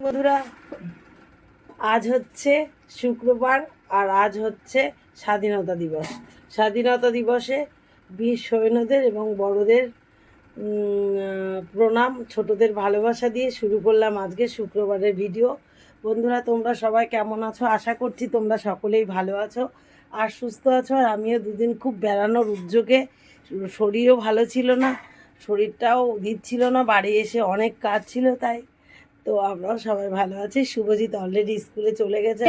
বন্ধুরা, আজ হচ্ছে শুক্রবার আর আজ হচ্ছে স্বাধীনতা দিবস। স্বাধীনতা দিবসে বীর সৈন্যদের এবং বড়দের প্রণাম, ছোটদের ভালোবাসা দিয়ে শুরু করলাম আজকে শুক্রবারের ভিডিও। বন্ধুরা, তোমরা সবাই কেমন আছো? আশা করছি তোমরা সকলেই ভালো আছো আর সুস্থ আছো। আর আমিও দুদিন খুব বেড়ানোর উদ্যোগে, শরীরও ভালো ছিল না, শরীরটাও দিচ্ছিল না, বাড়ি এসে অনেক কাজ ছিল তাই। তো আমরাও সবাই ভালো আছি। শুভজিৎ অলরেডি স্কুলে চলে গেছে।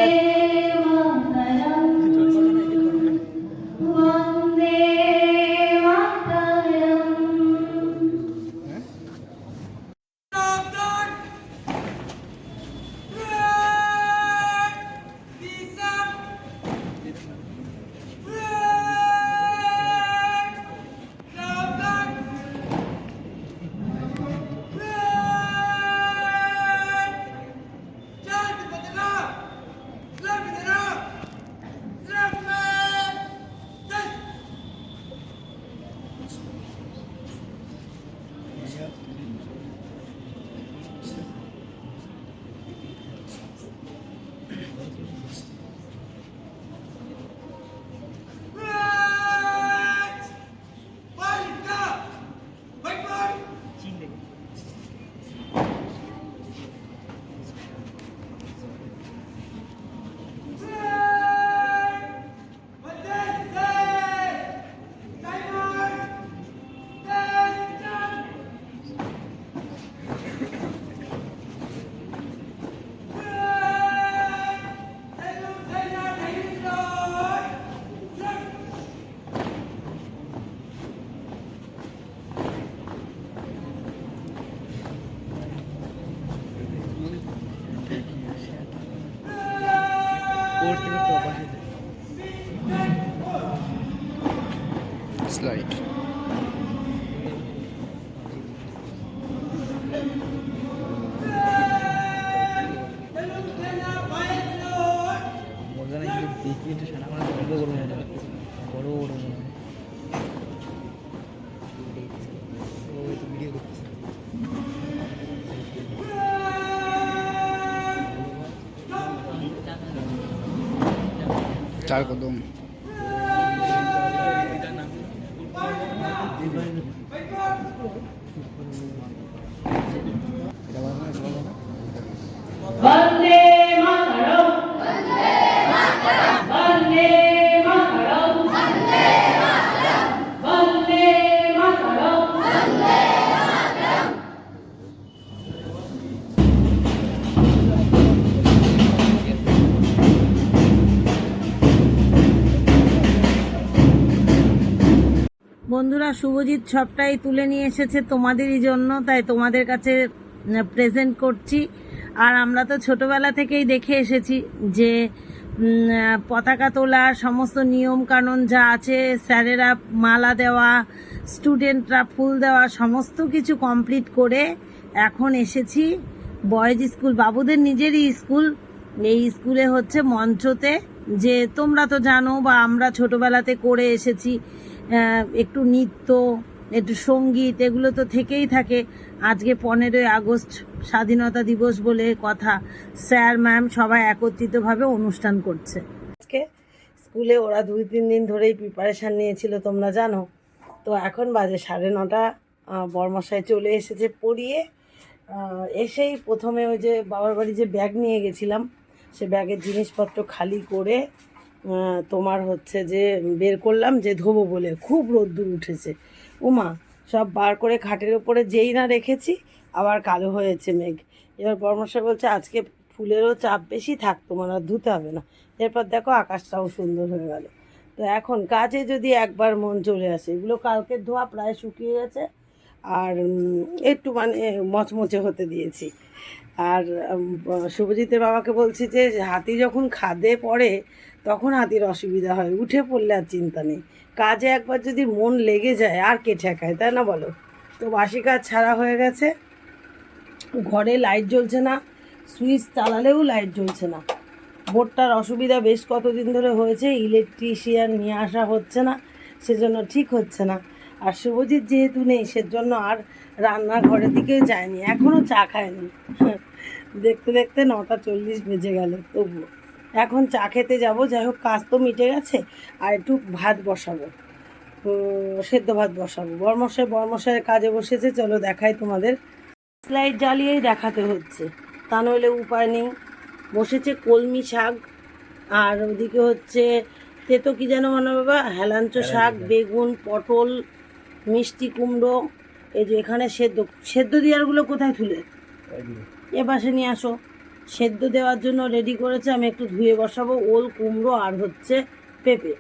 আর স্লাইড চার কদম বন্ধুরা, শুভজিৎ সবটাই তুলে নিয়ে এসেছে তোমাদেরই জন্য, তাই তোমাদের কাছে প্রেজেন্ট করছি। আর আমরা তো ছোটবেলা থেকেই দেখে এসেছি যে পতাকা তোলা সমস্ত নিয়ম কানুন যা আছে, স্যারেরা মালা দেওয়া স্টুডেন্টরা ফুল দেওয়া, সমস্ত কিছু কমপ্লিট করে এখন এসেছি বয়েজ স্কুল বাবুদের নিজেরই স্কুল এই স্কুলে হচ্ছে মঞ্চতে যে তোমরা তো জানো বা আমরা ছোটবেলাতে করে এসেছি একটু নৃত্য একটু সংগীত এগুলো তো থেকেই থাকে। আজকে পনেরোই আগস্ট স্বাধীনতা দিবস বলে কথা। স্যার ম্যাম সবাই একত্রিতভাবে অনুষ্ঠান করছে। আজকে স্কুলে ওরা দুই তিন দিন ধরেই প্রিপারেশান নিয়েছিল তোমরা জানো। তো এখন বাজে সাড়ে নটা আহ, বরমশাই চলে এসেছে পড়িয়ে। এসেই প্রথমে ওই যে বাবার বাড়ি যে ব্যাগ নিয়ে গেছিলাম সে ব্যাগের জিনিসপত্র খালি করে তোমার হচ্ছে যে বের করলাম যে ধোবো বলে। খুব রোদ্দুর উঠেছে। উমা, সব বার করে খাটের ওপরে যেই না রেখেছি, আবার কালো হয়েছে মেঘ। এবার বর্মশাই বলছে, আজকে ফুলেরও চাপ বেশি থাক, তোমার আর ধুতে হবে না। এরপর দেখো আকাশটাও সুন্দর হয়ে গেল। তো এখন কাজে যদি একবার মন চলে আসে, এগুলো কালকে ধোয়া প্রায় শুকিয়ে গেছে। আর একটু মানে মচমচে হতে দিয়েছি। আর শুভজিতের বাবাকে বলছি যে, হাতি যখন খাদে পড়ে, তখন হাতির অসুবিধা হয়। উঠে পড়লে আর চিন্তা নেই। কাজে একবার যদি মন লেগে যায়, আর কে ঠেকায়, তাই না বলো? তো বাসি কাজ ছাড়া হয়ে গেছে। ঘরে লাইট জ্বলছে না, সুইচ চালালেও লাইট জ্বলছে না। বোর্ডটার অসুবিধা বেশ কতদিন ধরে হয়েছে, ইলেকট্রিশিয়ান নিয়ে আসা হচ্ছে না, সেজন্য ঠিক হচ্ছে না। আর শুভজিৎ যেহেতু নেই সেজন্য আর রান্নাঘরের দিকে যায়নি। এখনও চা খায়নি। দেখতে দেখতে নটা চল্লিশ বেজে গেল তবুও। এখন চা খেতে যাব যাই হোক কাজ তো মিটে গেছে আর একটু ভাত বসাবো। সেদ্ধ ভাত বসাবো। বর্মশাই বর্মশাইয়ের কাজে বসেছে চলো দেখাই তোমাদের। স্লাইড জ্বালিয়েই দেখাতে হচ্ছে। তা নইলে উপায় নেই। বসেছে কলমি শাক আর ওদিকে হচ্ছে তেতো কি যেন মনে বাবা? হেলাঞ্চ শাক। বেগুন পটল মিষ্টি কুমড়ো, এই যে এখানে সেদ্ধ সেদ্ধ দেওয়ারগুলো কোথায় তুলে? এ পাশে নিয়ে আসো। সেদ্ধ দেওয়ার জন্য রেডি করেছে, আমি একটু ধুয়ে বসাবো। ওল, কুমড়ো আর হচ্ছে পেঁপে।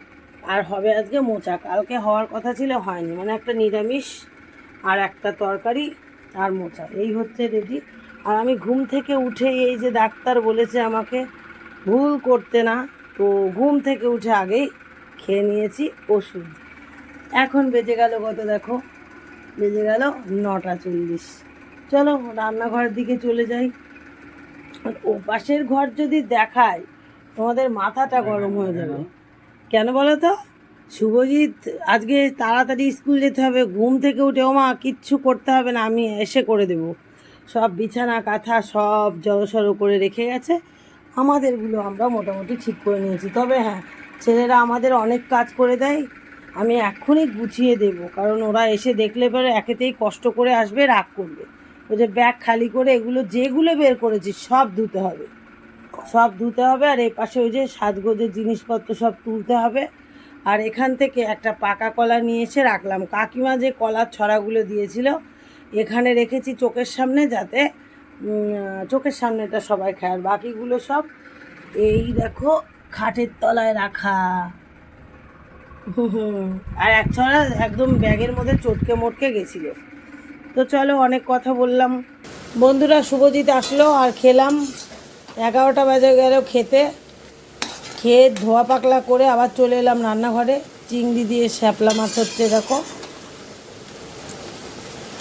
আর হবে আজকে মোচা। কালকে হওয়ার কথা ছিল, হয়নি। মানে একটা নিরামিষ আর একটা তরকারি আর মোচা। এই হচ্ছে রেডি আর আমি ঘুম থেকে উঠে এই যে ডাক্তার বলেছে আমাকে, ভুল করতে না। তো ঘুম থেকে উঠে আগেই খেয়ে নিয়েছি ওষুধ। এখন বেজে গেল কত দেখো? বেজে গেল নটা চল্লিশ। চলো রান্নাঘরের দিকে চলে যাই। ও পাশের ঘর যদি দেখায়, তোমাদের মাথাটা গরম হয়ে যাবে। কেন বলো তো? শুভজিৎ, আজকে তাড়াতাড়ি স্কুল যেতে হবে, ঘুম থেকে উঠে ও মা কিচ্ছু করতে হবে না, আমি এসে করে দেব। সব বিছানা, কাঁথা, সব জড়সড়ো করে রেখে গেছে। আমাদেরগুলো আমরা মোটামুটি ঠিক করে নিয়েছি। তবে হ্যাঁ ছেলেরা আমাদের অনেক কাজ করে দেয়। আমি এখনই গুছিয়ে দেব, কারণ ওরা এসে দেখলে পরে একেতেই কষ্ট করে আসবে, রাগ করবে। ওই যে ব্যাগ খালি করে এগুলো যেগুলো বের করেছি সব ধুতে হবে। সব ধুতে হবে, আর এই পাশে ওই যে সাজগোজের জিনিসপত্র সব তুলতে হবে। আর এখান থেকে একটা পাকা কলা নিয়ে এসে রাখলাম। কাকিমা যে কলার ছড়াগুলো দিয়েছিল, এখানে রেখেছি চোখের সামনে যাতে চোখের সামনেটা সবাই খায়। আর বাকিগুলো সব এই দেখো, খাটের তলায় রাখা। আর এক ছড়া একদম ব্যাগের মধ্যে চটকে মটকে গেছিল। তো চলো অনেক কথা বললাম। বন্ধুরা, শুভজিৎ আসলো আর খেলাম। এগারোটা বাজে গেল খেতে। খেয়ে ধোয়া পাকলা করে আবার চলে এলাম রান্নাঘরে। চিংড়ি দিয়ে শ্যাপলা মাছ হচ্ছে, দেখো।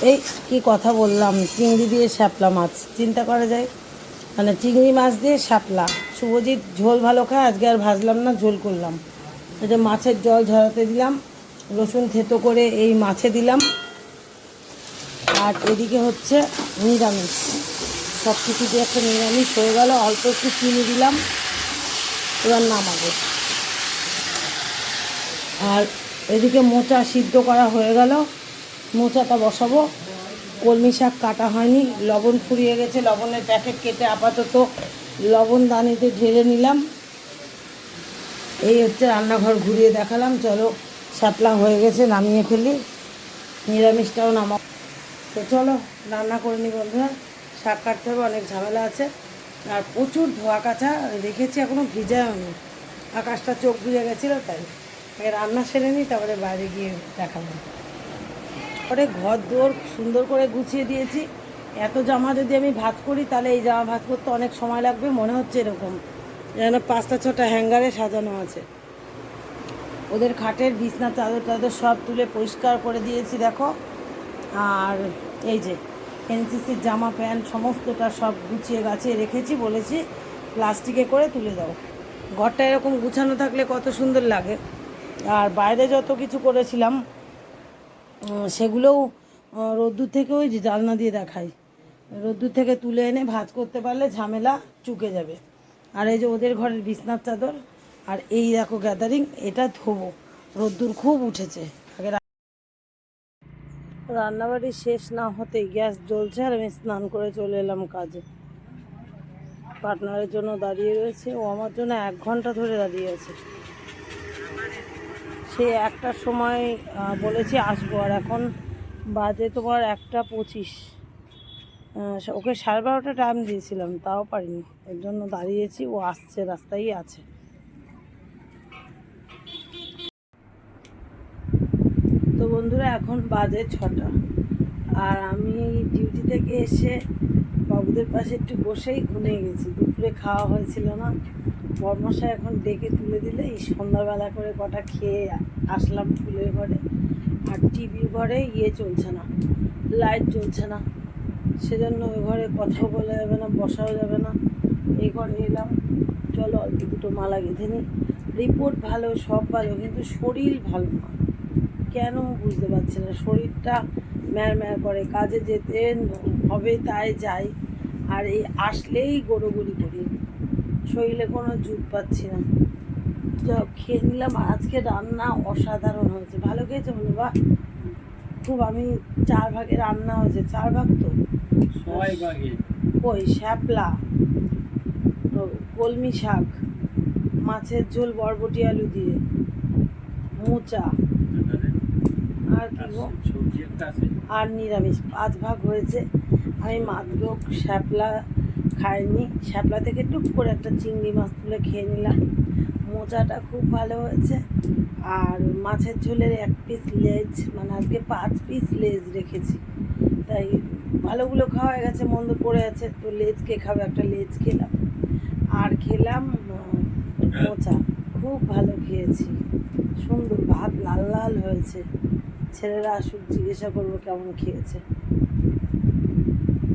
এই কি কথা বললাম, চিংড়ি দিয়ে শ্যাপলা মাছ। চিন্তা করা যায় মানে চিংড়ি মাছ দিয়ে শ্যাপলা। শুভজিৎ ঝোল ভালো খায়, আজকে আর ভাজলাম না, ঝোল করলাম। এটা মাছের জল ঝরাতে দিলাম, রসুন থেতো করে এই মাছে দিলাম। আর এদিকে হচ্ছে নিরামিষ। সব কিছু দিয়ে একটা নিরামিষ হয়ে গেল, অল্প একটু চিনি দিলাম। এবার নামাবো। আর এদিকে মোচা সিদ্ধ করা হয়ে গেল। মোচাটা বসাবো। কলমি শাক কাটা হয়নি, লবণ ফুরিয়ে গেছে। লবণের প্যাকেট কেটে আপাতত লবণ দানিতে ঢেলে নিলাম। এই হচ্ছে রান্নাঘর ঘুরিয়ে দেখালাম, চলো শাপলা হয়ে গেছে, নামিয়ে ফেলি। নিরামিষটাও নামা তো চলো, রান্না করে নি বন্ধুরা। শাক কাটতে হবে, অনেক ঝামেলা আছে। আর প্রচুর ধোয়া কাচা রেখেছি এখনও ভিজায়নি আকাশটা চোখ বুঝে গেছিল, তাই। রান্না সেরে নিই তারপরে বাইরে গিয়ে দেখালাম পরে ঘর দোর সুন্দর করে গুছিয়ে দিয়েছি। এত জামা যদি আমি ভাত করি, তাহলে এই জামা ভাত করতে অনেক সময় লাগবে, মনে হচ্ছে এরকম। যেন পাঁচটা ছটা হ্যাঙ্গারে সাজানো আছে। ওদের খাটের বিছনা, চাদর টাদর সব তুলে পরিষ্কার করে দিয়েছি, দেখো। আর এই যে, এনসিসির জামা, প্যান্ট, সমস্তটা সব গুছিয়ে গাছিয়ে রেখেছি, বলেছি প্লাস্টিকে করে তুলে দাও। ঘরটা এরকম গুছানো থাকলে কত সুন্দর লাগে। আর বাইরে যত কিছু করেছিলাম সেগুলোও রোদ্দুর থেকে ওই জালনা দিয়ে দেখাই। রোদ্দুর থেকে তুলে এনে ভাজ করতে পারলে ঝামেলা চুকে যাবে। আর এই যে ওদের ঘরের বিছনার চাদর, আর এই দেখো গ্যাদারিং এটা ধোবো। রোদ্দুর খুব উঠেছে। আগে রান্নাবাড়ি শেষ না হতেই গ্যাস জ্বলছে আর আমি স্নান করে চলে এলাম কাজে। পার্টনারের জন্য দাঁড়িয়ে রয়েছে। ও আমার জন্য এক ঘণ্টা ধরে দাঁড়িয়ে আছে। সে একটার সময় বলেছি আসব, আর এখন বাজে তোমার একটা পঁচিশ। ওকে সাড়ে বারোটা টাইম দিয়েছিলাম, তাও পারিনি। এর জন্য দাঁড়িয়েছি, ও আসছে রাস্তায় আছে। তো বন্ধুরা, এখন বাজে ছটা। আর আমি ডিউটি থেকে এসে বাবুদের পাশে একটু বসেই ঘুমিয়ে গেছি। দুপুরে খাওয়া হয়েছিল না। বর্মশা এখন ডেকে তুলে দিলে, এই সন্ধ্যাবেলা করে কটা খেয়ে আসলাম ফুলের ঘরে। আর টিভির ঘরে ইয়ে চলছে না লাইট জ্বলছে না। সেজন্য ওই ঘরে কথাও বলা যাবে না, বসাও যাবে না। এই ঘরে এলাম, চলো অল্প দুটো মালা গেঁথে নিই। রিপোর্ট ভালো, সব ভালো, কিন্তু শরীর ভালো না। কেন বুঝতে পারছি না, শরীরটা ম্যার ম্যার করে, কাজে যেতে হবে তাই যাই। আর এই আসলেই গড়োগড়ি করি। শরীরে কোনো জুট পাচ্ছি না। যা খেয়ে নিলাম। আজকে রান্না অসাধারণ হয়েছে। ভালো খেয়েছে মনে বা? খুব আমি চার ভাগে রান্না হয়েছে। চার ভাগ তো? কই শ্যাপলা কলমি শাক মাছের ঝোল বরবটি আলু দিয়ে মোচা আর কি আর নিরামিষ। পাঁচ ভাগ হয়েছে। আমি মাত্র শ্যাপলা খাইনি। শ্যাপলা থেকে টুক করে একটা চিংড়ি মাছ তুলে খেয়ে নিলাম। মোচাটা খুব ভালো হয়েছে। আর মাছের ঝোলের এক পিস লেজ মানে আজকে পাঁচ পিস লেজ রেখেছি। তাই ভালোগুলো খাওয়া হয়ে গেছে, মন্দ পড়ে আছে, তো লেজ কে খাবে? একটা লেজ খেলাম। আর খেলাম মোচা। খুব ভালো খেয়েছি। সুন্দর ভাত লাল লাল হয়েছে। ছেলেরা আসুক, জিজ্ঞাসা করব কেমন খেয়েছে।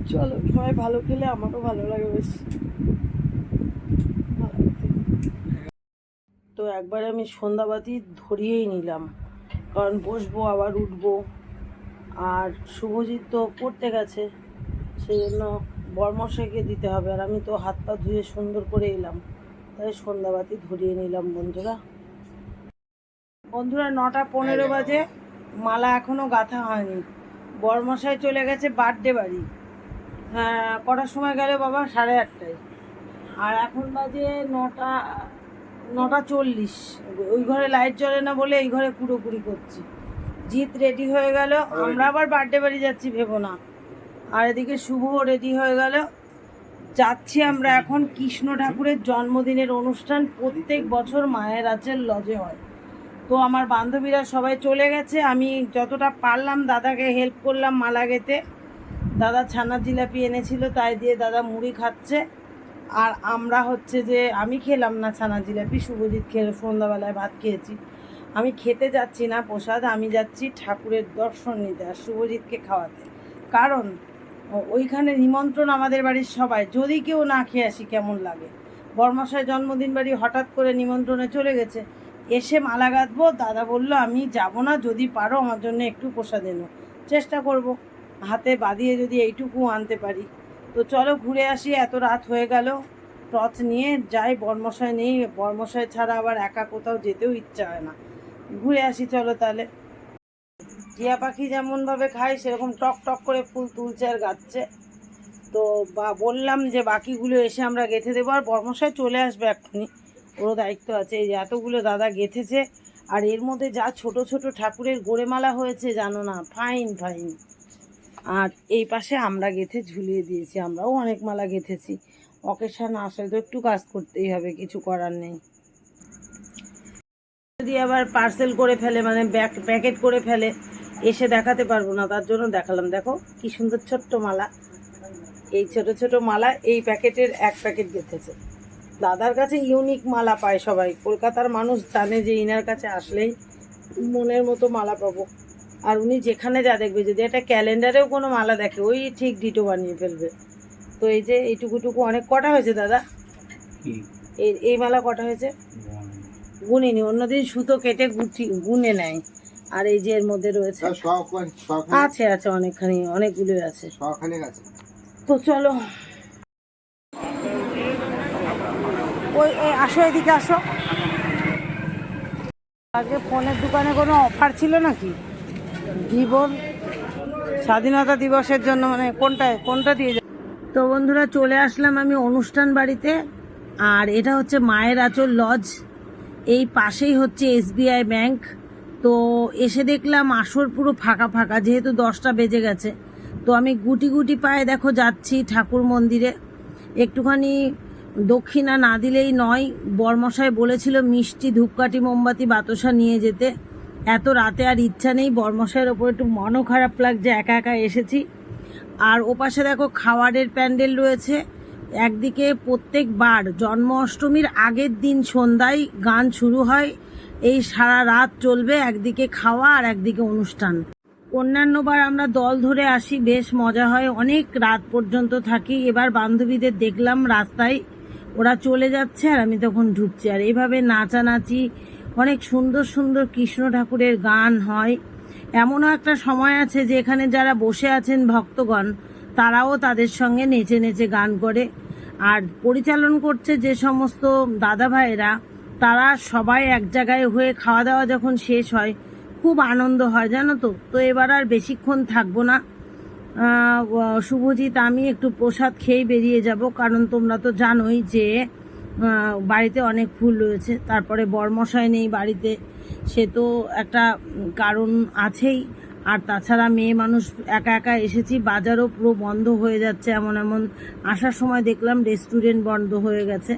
চলো, সবাই ভালো খেলে, আমারও ভালো লাগে বেশ। তো একবার আমি সন্ধ্যাবাতি ধরিয়েই নিলাম। কারণ বসবো, আবার উঠবো। আর শুভজিৎ তো পড়তে গেছে, সেই জন্য বর্মশাইকে দিতে হবে। আর আমি তো হাত পা ধুয়ে সুন্দর করে এলাম। তাই সন্ধ্যাবাতি ধরিয়ে নিলাম বন্ধুরা। বন্ধুরা, নটা পনেরো বাজে। মালা এখনও গাঁথা হয়নি। বরমশাই চলে গেছে বার্থডে বাড়ি। হ্যাঁ কটার সময় গেলে বাবা? সাড়ে আটটায়। আর এখন বাজে নটা নটা চল্লিশ। ওই ঘরে লাইট জ্বলে না বলে এই ঘরে কুড়োকুড়ি করছি। জিৎ রেডি হয়ে গেল। আমরা আবার বার্থডে বাড়ি যাচ্ছি ভেবো না। আর এদিকে শুভ রেডি হয়ে গেল। যাচ্ছি আমরা এখন কৃষ্ণ ঠাকুরের জন্মদিনের অনুষ্ঠান। প্রত্যেক বছর মায়ের আচের লজে হয়। তো আমার বান্ধবীরা সবাই চলে গেছে। আমি যতটা পারলাম দাদাকে হেল্প করলাম মালা গেতে দাদা ছানা জিলাপি এনেছিল তাই দিয়ে দাদা মুড়ি খাচ্ছে। আর আমরা হচ্ছে যে আমি খেলাম না ছানা জিলাপি শুভজিৎ খেয়ে সন্ধ্যাবেলায় ভাত খেয়েছি। আমি খেতে যাচ্ছি না, প্রসাদ, আমি যাচ্ছি ঠাকুরের দর্শন নিতে আর শুভজিৎকে খাওয়াতে। কারণ ওইখানে নিমন্ত্রণ আমাদের বাড়ির সবাই। যদি কেউ না খেয়ে আসি, কেমন লাগে? বর্মশাই জন্মদিন বাড়ি হঠাৎ করে নিমন্ত্রণে চলে গেছে। এসে মালা গাঁথবো, দাদা বলল, আমি যাব না, যদি পারো আমার জন্য একটু প্রসাদ এনো। চেষ্টা করব। হাতে বাঁধিয়ে যদি এইটুকু আনতে পারি। তো চলো ঘুরে আসি, এত রাত হয়ে গেল। টর্চ নিয়ে যাই, বর্মশাই নেই। বর্মশাই ছাড়া আবার একা কোথাও যেতেও ইচ্ছা হয় না। ঘুরে আসি, চলো তাহলে। টিয়া পাখি যেমনভাবে খায়, সেরকম টক টক করে ফুল তুলছে আর গাচ্ছে। তো বা, বললাম যে বাকিগুলো এসে আমরা গেঁথে দেবো, আর বর্মশাই চলে আসবে এক্ষুনি। ওরও দায়িত্ব আছে, এই যে এতগুলো দাদা গেঁথেছে, আর এর মধ্যে যা ছোট ছোট ঠাকুরের গোড়েমালা হয়েছে, জানো না? Fine fine. আর এই পাশে আমরা গেঁথে ঝুলিয়ে দিয়েছি, আমরাও অনেক মালা গেঁথেছি। অকেশান আসলে তো একটু কাজ করতেই হবে, কিছু করার নেই। যদি আবার পার্সেল করে ফেলে মানে ব্যাক প্যাকেট করে ফেলে এসে দেখাতে পারব না তার জন্য দেখালাম। দেখো কি সুন্দর ছোট্ট মালা। এই ছোট ছোট মালা এই প্যাকেটের এক প্যাকেট গেঁথেছে। দাদার কাছে ইউনিক মালা পায় সবাই। কলকাতার মানুষ জানে যে ইনার কাছে আসলেই মনের মতো মালা পাবো। আর উনি যেখানে যা দেখবে যদি একটা ক্যালেন্ডারেও কোনো মালা দেখে ওই ঠিক ডিটো বানিয়ে ফেলবে। তো এই যে এইটুকুটুকু অনেক কটা হয়েছে দাদা? এই এই মালা কটা হয়েছে? গুনিনি অন্যদিন সুতো কেটে গুটি গুনে নেয়। আর এই যে এর মধ্যে রয়েছে আছে আছে অনেকখানি অনেকগুলোই আছে। তো চলো। ওই আসো এদিকে আসো। আগে ফোনের দোকানে কোনো অফার ছিল নাকি? ভিভোর স্বাধীনতা দিবসের জন্য মানে কোনটায় কোনটা দিয়ে তো বন্ধুরা চলে আসলাম আমি অনুষ্ঠান বাড়িতে। আর এটা হচ্ছে মায়ের আচল লজ। এই পাশেই হচ্ছে এসবিআই ব্যাংক। তো এসে দেখলাম আসর পুরো ফাঁকা ফাঁকা, যেহেতু দশটা বেজে গেছে। তো আমি গুটি গুটি পায়ে দেখো যাচ্ছি ঠাকুর মন্দিরে। একটুখানি দক্ষিণা না দিলেই নয়, বর্মশাই বলেছিল মিষ্টি ধূপকাঠি, মোমবাতি, বাতাসা নিয়ে যেতে। এত রাতে আর ইচ্ছা নেই, বর্মশাইয়ের ওপর একটু মনও খারাপ লাগছে, একা একা এসেছি। আর ওপাশে দেখো খাওয়ারের প্যান্ডেল রয়েছে। একদিকে প্রত্যেকবার জন্ম অষ্টমীর আগের দিন সন্ধ্যায় গান শুরু হয়, এই সারা রাত চলবে একদিকে খাওয়া আর একদিকে অনুষ্ঠান। অন্যান্যবার আমরা দল ধরে আসি, বেশ মজা হয়, অনেক রাত পর্যন্ত থাকি। এবার বান্ধবীদের দেখলাম রাস্তায়, ওরা চলে যাচ্ছে আর আমি তখন ঢুকছি। আর এইভাবে নাচানাচি, অনেক সুন্দর সুন্দর কৃষ্ণ ঠাকুরের গান হয়। এমনও একটা সময় আছে যে এখানে যারা বসে আছেন ভক্তগণ তারাও তাদের সঙ্গে নেচে নেচে গান করে। আর পরিচালন করছে যে সমস্ত দাদা ভাইয়েরা তারা সবাই এক জায়গায় হয়ে খাওয়া দাওয়া যখন শেষ হয়, খুব আনন্দ হয়, জানো তো? তো এবার আর বেশিক্ষণ থাকব না। শুভজিৎ, আমি একটু প্রসাদ খেয়েই বেরিয়ে যাব, কারণ তোমরা তো জানোই যে বাড়িতে অনেক ফুল রয়েছে। তারপরে বরমশাই নেই বাড়িতে, সে তো একটা কারণ আছেই। আর তাছাড়া মেয়ে মানুষ একা একা এসেছি, বাজারও পুরো বন্ধ হয়ে যাচ্ছে এমন এমন। আসার সময় দেখলাম রেস্টুরেন্ট বন্ধ হয়ে গেছে।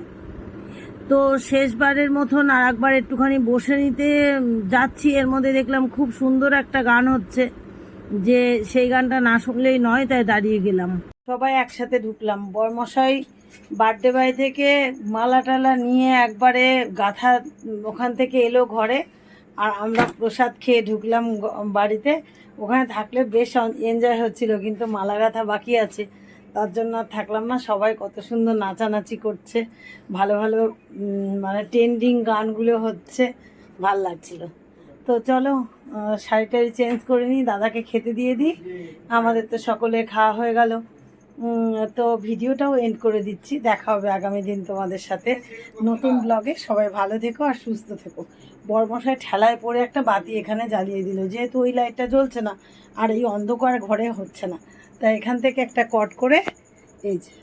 তো শেষবারের মতন আর একবার একটুখানি বসে নিতে যাচ্ছি, এর মধ্যে দেখলাম খুব সুন্দর একটা গান হচ্ছে, যে সেই গানটা না শুনলেই নয়, তাই দাঁড়িয়ে গেলাম। সবাই একসাথে ঢুকলাম। বরমশাই বার্থডে বাড়ি থেকে মালা টালা নিয়ে একবারে গাথা ওখান থেকে এলো ঘরে। আর আমরা প্রসাদ খেয়ে ঢুকলাম বাড়িতে। ওখানে থাকলে বেশ এনজয় হচ্ছিল, কিন্তু মালা গাথা বাকি আছে। তার জন্য আর থাকলাম না। সবাই কত সুন্দর নাচানাচি করছে। ভালো ভালো মানে ট্রেন্ডিং গানগুলো হচ্ছে। ভালো লাগছিল। তো চলো শাড়ি টাড়ি চেঞ্জ করে নিই। দাদাকে খেতে দিয়ে দিই। আমাদের তো সকলে খাওয়া হয়ে গেল। তো ভিডিওটাও এন্ড করে দিচ্ছি। দেখা হবে আগামী দিন তোমাদের সাথে। নতুন ব্লগে সবাই ভালো থেকো আর সুস্থ থেকো। বরমশাই ঠেলায় পড়ে একটা বাতি এখানে জ্বালিয়ে দিল। যেহেতু ওই লাইটটা জ্বলছে না, আর এই অন্ধকার ঘরে হচ্ছে না। তাই এখান থেকে একটা কট করে, এই যে,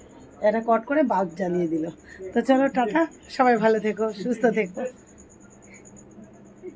একটা কট করে বাল্ব জ্বালিয়ে দিল। তো চলো টাটা, সবাই ভালো থেকো, সুস্থ থেকো।